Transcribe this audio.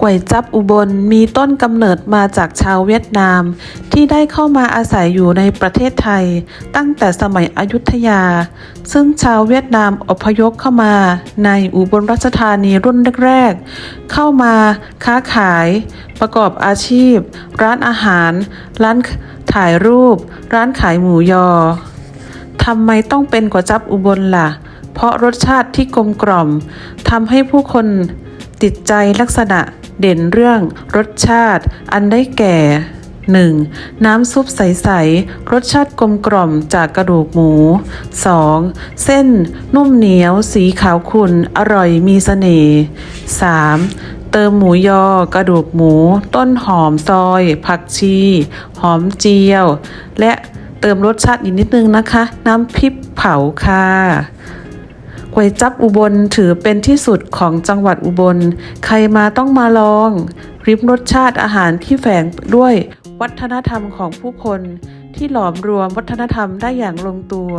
ก๋วยจับอุบลมีต้นกำเนิดมาจากชาวเวียดนาม ที่ได้เข้ามาอาศัยอยู่ในประเทศไทย ตั้งแต่สมัยอยุธยา ซึ่งชาวเวียดนามอพยพเข้ามาในอุบลราชธานีรุ่นแรกๆ เข้ามาค้าขาย ประกอบอาชีพ ร้านอาหาร ร้านถ่ายรูป ร้านขายหมูยอทำไมต้องเป็นก๋วยจับอุบลล่ะ เพราะรสชาติที่กลมกล่อมทำให้ผู้คนติดใจลักษณะ เด่นเรื่องรสชาติ อันได้แก่ 1. น้ำซุปใส ๆ รสชาติกลมกล่อมจากกระดูกหมู 2. เส้นนุ่มเหนียวสีขาวขุ่นอร่อยมีเสน่ห์ 3. เติมหมูยอกระดูกหมู ต้นหอมซอย ผักชี หอมเจียว และเติมรสชาติอีกนิดนึงนะคะ น้ำพริกเผาค่ะ ก๋วยจับอุบลถือเป็นที่สุดของจังหวัดอุบล ใครมาต้องมาลอง ริมรสชาติอาหารที่แฝงด้วยวัฒนธรรมของผู้คน ที่หลอมรวมวัฒนธรรมได้อย่างลงตัว